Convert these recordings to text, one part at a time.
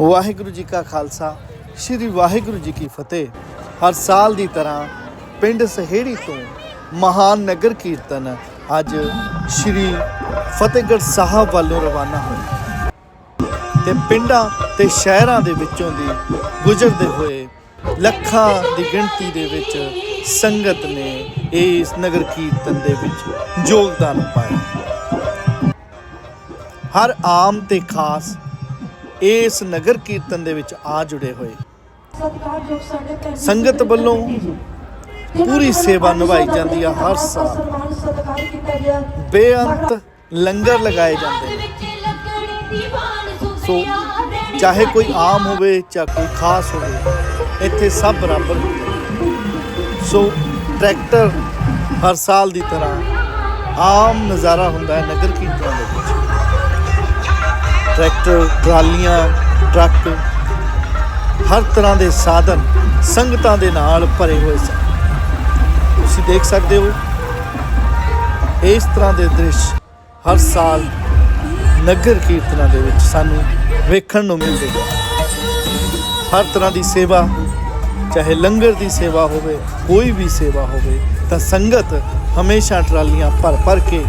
ਵਾਹਿਗੁਰੂ ਜੀ ਕਾ ਖਾਲਸਾ, ਸ੍ਰੀ ਵਾਹਿਗੁਰੂ ਜੀ ਕੀ ਫਤਿਹ। ਹਰ ਸਾਲ ਦੀ ਤਰ੍ਹਾਂ ਪਿੰਡ ਸਹੇੜੀ ਤੋਂ ਮਹਾਨ ਨਗਰ ਕੀਰਤਨ ਅੱਜ ਸ੍ਰੀ ਫਤਿਹਗੜ੍ਹ ਸਾਹਿਬ ਵੱਲੋਂ ਰਵਾਨਾ ਹੋਇਆ। ਤੇ ਪਿੰਡਾਂ ਤੇ ਸ਼ਹਿਰਾਂ ਦੇ ਵਿੱਚੋਂ ਦੀ ਗੁਜ਼ਰਦੇ ਹੋਏ ਲੱਖਾਂ ਦੀ ਗਿਣਤੀ ਦੇ ਵਿੱਚ ਸੰਗਤ ਨੇ ਇਸ ਨਗਰ ਕੀਰਤਨ ਦੇ ਵਿੱਚ ਯੋਗਦਾਨ ਪਾਇਆ। ਹਰ ਆਮ ਤੇ ਖਾਸ ਇਸ ਨਗਰ ਕੀਰਤਨ ਦੇ ਵਿੱਚ ਆ ਜੁੜੇ ਹੋਏ। ਸੰਗਤ ਵੱਲੋਂ ਪੂਰੀ ਸੇਵਾ ਨਿਭਾਈ ਜਾਂਦੀ ਆ ਹਰ ਸਾਲ। ਬੇਅੰਤ ਲੰਗਰ ਲਗਾਏ ਜਾਂਦੇ ਨੇ। ਸੋ ਚਾਹੇ ਕੋਈ ਆਮ ਹੋਵੇ ਚਾਹੇ ਕੋਈ ਖਾਸ ਹੋਵੇ ਇੱਥੇ ਸਭ ਬਰਾਬਰ। ਸੋ ਟਰੈਕਟਰ ਹਰ ਸਾਲ ਦੀ ਤਰ੍ਹਾਂ ਆਮ ਨਜ਼ਾਰਾ ਹੁੰਦਾ ਹੈ ਨਗਰ ਕੀਰਤਨ ਦੇ ਵਿੱਚ। ਟਰੈਕਟਰ, ਟਰਾਲੀਆਂ, ਟਰੱਕ, ਹਰ ਤਰ੍ਹਾਂ ਦੇ ਸਾਧਨ ਸੰਗਤਾਂ ਦੇ ਨਾਲ ਭਰੇ ਹੋਏ ਸਨ। ਤੁਸੀਂ ਦੇਖ ਸਕਦੇ ਹੋ, ਇਸ ਤਰ੍ਹਾਂ ਦੇ ਦ੍ਰਿਸ਼ ਹਰ ਸਾਲ ਨਗਰ ਕੀਰਤਨਾਂ ਦੇ ਵਿੱਚ ਸਾਨੂੰ ਵੇਖਣ ਨੂੰ ਮਿਲਦੇ ਹਨ ਹਰ ਤਰ੍ਹਾਂ ਦੀ ਸੇਵਾ, ਚਾਹੇ ਲੰਗਰ ਦੀ ਸੇਵਾ ਹੋਵੇ, ਕੋਈ ਵੀ ਸੇਵਾ ਹੋਵੇ, ਤਾਂ ਸੰਗਤ ਹਮੇਸ਼ਾ ਟਰਾਲੀਆਂ ਭਰ ਭਰ ਕੇ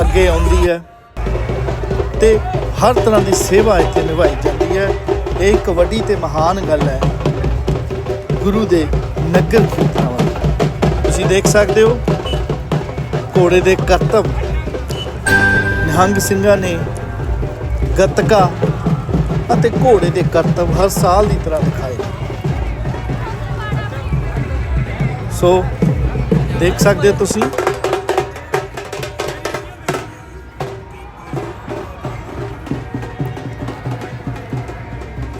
ਅੱਗੇ ਆਉਂਦੀ ਹੈ। ਤੇ ਹਰ ਤਰ੍ਹਾਂ ਦੀ ਸੇਵਾ ਇੱਥੇ ਨਿਭਾਈ ਜਾਂਦੀ ਹੈ। ਇਹ ਇੱਕ ਵੱਡੀ ਤੇ ਮਹਾਨ ਗੱਲ ਹੈ। ਗੁਰੂ ਦੇ ਨਗਰ ਕੀਰਤਨਾਂ ਤੁਸੀਂ ਦੇਖ ਸਕਦੇ ਹੋ, ਘੋੜੇ ਦੇ ਕਰਤਬ ਨਿਹੰਗ ਸਿੰਘਾਂ ਨੇ ਗੱਤਕਾ ਅਤੇ ਘੋੜੇ ਦੇ ਕਰਤਬ ਹਰ ਸਾਲ ਦੀ ਤਰ੍ਹਾਂ ਦਿਖਾਏ। ਸੋ, ਦੇਖ ਸਕਦੇ ਹੋ ਤੁਸੀਂ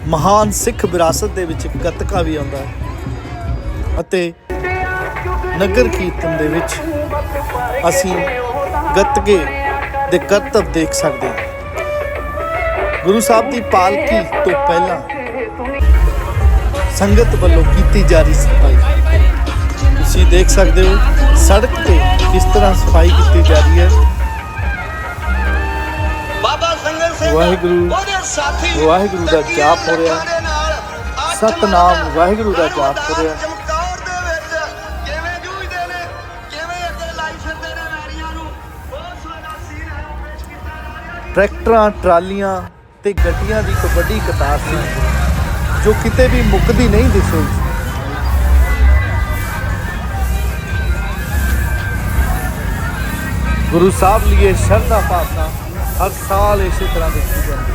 ਮਹਾਨ ਸਿੱਖ ਵਿਰਾਸਤ ਦੇ ਵਿੱਚ ਗੱਤਕਾ ਵੀ ਆਉਂਦਾ ਹੈ ਅਤੇ ਨਗਰ ਕੀਰਤਨ ਦੇ ਵਿੱਚ ਅਸੀਂ ਗੱਤਕੇ ਦੇ ਕਰਤਬ ਦੇਖ ਸਕਦੇ ਹਾਂ। ਗੁਰੂ ਸਾਹਿਬ ਦੀ ਪਾਲਕੀ ਤੋਂ ਪਹਿਲਾਂ ਸੰਗਤ ਵੱਲੋਂ ਕੀਤੀ ਜਾ ਰਹੀ ਸਫ਼ਾਈ। ਤੁਸੀਂ ਦੇਖ ਸਕਦੇ ਹੋ ਸੜਕ ਤੇ ਕਿਸ ਤਰ੍ਹਾਂ ਸਫ਼ਾਈ ਕੀਤੀ ਜਾ ਰਹੀ ਹੈ। ਸੰਗਤ ਸਿੰਘ ਵਾਹਿਗੁਰੂ, ਉਹਦੇ ਸਾਥੀ ਵਾਹਿਗੁਰੂ ਦਾ ਜਾਪ ਹੋ ਰਿਹਾ। ਸਤਿਨਾਮ ਵਾਹਿਗੁਰੂ ਦਾ ਜਾਪ ਹੋ ਰਿਹਾ। ਚਮਕੌਰ ਦੇ ਵਿੱਚ ਕਿਵੇਂ ਜੂਝਦੇ ਨੇ ਕਿਵੇਂ ਅੱਗੇ ਲਾਈ ਫਿਰਦੇ ਨੇ ਵੈਰੀਆਂ ਨੂੰ ਬਹੁਤ ਸਾਡਾ ਸੀਨ ਹੈ ਉਹ ਪੇਸ਼ ਕੀਤਾ ਜਾ ਰਿਹਾ ਜੀ ਟਰੈਕਟਰਾਂ ਟਰਾਲੀਆਂ ਤੇ ਗੱਡੀਆਂ ਦੀ ਇੱਕ ਵੱਡੀ ਕਤਾਰ ਸੀ ਜੋ ਕਿਤੇ ਵੀ ਮੁੱਕਦੀ ਨਹੀਂ ਦਿਸੀ ਗੁਰੂ ਸਾਹਿਬ ਲਈ ਸ਼ਰਧਾ ਭਾਵਨਾ ਹਰ ਸਾਲ ਇਸੇ ਤਰ੍ਹਾਂ ਦੇਖੀ ਜਾਂਦੀ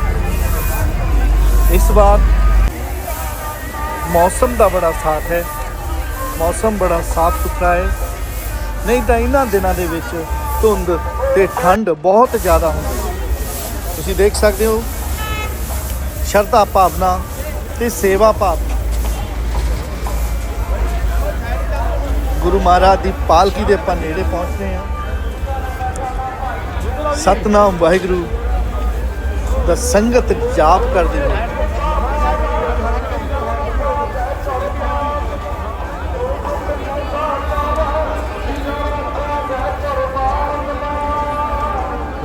ਇਸ ਵਾਰ ਮੌਸਮ ਦਾ ਬੜਾ ਸਾਥ ਹੈ। ਮੌਸਮ ਬੜਾ ਸਾਫ਼ ਸੁਥਰਾ ਹੈ। ਨਹੀਂ ਤਾਂ ਇਹਨਾਂ ਦਿਨਾਂ ਦੇ ਵਿੱਚ ਧੁੰਦ ਤੇ ਠੰਡ ਬਹੁਤ ਜ਼ਿਆਦਾ ਹੁੰਦੀ ਹੈ। ਤੁਸੀਂ ਦੇਖ ਸਕਦੇ ਹੋ, ਸ਼ਰਧਾ ਭਾਵਨਾ ਤੇ ਸੇਵਾ ਭਾਵਨਾ। ਗੁਰੂ ਮਹਾਰਾਜ ਦੀ ਪਾਲਕੀ ਦੇ ਆਪਾਂ ਨੇੜੇ ਪਹੁੰਚਦੇ ਹਾਂ। ਸਤਨਾਮ ਵਾਹਿਗੁਰੂ ਦਾ ਸੰਗਤ ਜਾਪ ਕਰਦੇ ਹੈ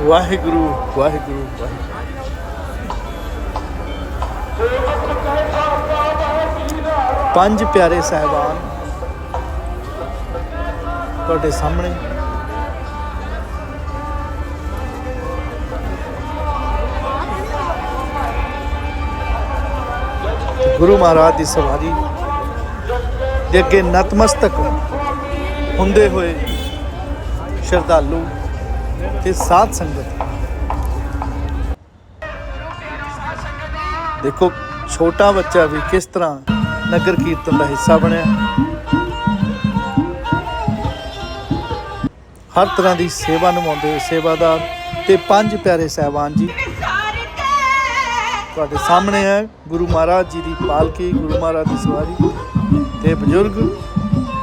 ਵਾਹਿਗੁਰੂ ਵਾਹਿਗੁਰੂ ਵਾਹਿਗੁਰੂ। ਪੰਜ ਪਿਆਰੇ ਸਹਿਬਾਨ ਤੁਹਾਡੇ ਸਾਹਮਣੇ। ਗੁਰੂ ਮਹਾਰਾਜ ਦੀ ਸਵਾਰੀ ਦੇ ਅੱਗੇ ਨਤਮਸਤਕ ਹੁੰਦੇ ਹੋਏ ਸ਼ਰਧਾਲੂ ਤੇ ਸਾਧ ਸੰਗਤ। ਦੇਖੋ, ਛੋਟਾ ਬੱਚਾ ਵੀ ਕਿਸ ਤਰ੍ਹਾਂ ਨਗਰ ਕੀਰਤਨ ਦਾ ਹਿੱਸਾ ਬਣਿਆ। ਹਰ ਤਰ੍ਹਾਂ ਦੀ ਸੇਵਾ ਨਿਭਾਉਂਦੇ ਹੋਏ ਸੇਵਾਦਾਰ ਤੇ ਪੰਜ ਪਿਆਰੇ ਸਹਿਬਾਨ ਜੀ। ਤੁਹਾਡੇ ਸਾਹਮਣੇ ਹੈ ਗੁਰੂ ਮਹਾਰਾਜ ਜੀ ਦੀ ਪਾਲਕੀ ਗੁਰੂ ਮਹਾਰਾਜ ਦੀ ਸਵਾਰੀ ਤੇ ਬਜ਼ੁਰਗ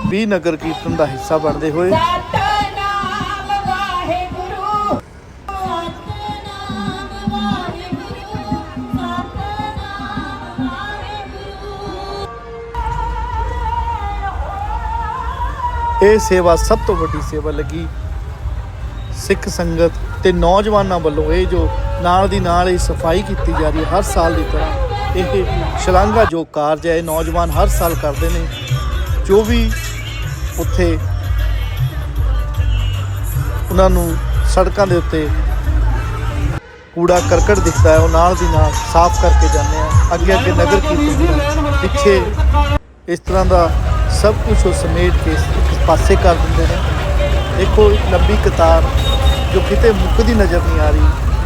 ਵੀ ਨਗਰ ਕੀਰਤਨ ਦਾ ਹਿੱਸਾ ਬਣਦੇ ਹੋਏ। ਇਹ ਸੇਵਾ ਸਭ ਤੋਂ ਵੱਡੀ ਸੇਵਾ ਲੱਗੀ ਸਿੱਖ ਸੰਗਤ ਤੇ ਨੌਜਵਾਨਾਂ ਵੱਲੋਂ ਇਹ ਜੋ ਨਾਲ ਦੀ ਨਾਲ ਇਹ ਸਫ਼ਾਈ ਕੀਤੀ ਜਾ ਰਹੀ ਹੈ ਹਰ ਸਾਲ ਦੀ ਤਰ੍ਹਾਂ, ਇਹ ਸ਼ਲਾਘਾਯੋਗ ਕਾਰਜ ਹੈ, ਇਹ ਨੌਜਵਾਨ ਹਰ ਸਾਲ ਕਰਦੇ ਨੇ। ਜੋ ਵੀ ਉੱਥੇ ਉਹਨਾਂ ਨੂੰ ਸੜਕਾਂ ਦੇ ਉੱਤੇ ਕੂੜਾ ਕਰਕਟ ਦਿਖਦਾ ਹੈ, ਉਹ ਨਾਲ ਦੀ ਨਾਲ ਸਾਫ਼ ਕਰਕੇ ਜਾਂਦੇ ਆ, ਅੱਗੇ ਅੱਗੇ ਨਗਰ ਕੀਰਤਨ ਪਿੱਛੇ ਇਸ ਤਰ੍ਹਾਂ ਦਾ ਸਭ ਕੁਝ ਉਹ ਸਮੇਟ ਕੇ ਇੱਕ ਪਾਸੇ ਕਰ ਦਿੰਦੇ ਨੇ। ਦੇਖੋ, ਇੱਕ ਲੰਬੀ ਕਤਾਰ ਜੋ ਕਿਤੇ ਮੁੱਕਦੀ ਨਜ਼ਰ ਨਹੀਂ ਆ ਰਹੀ।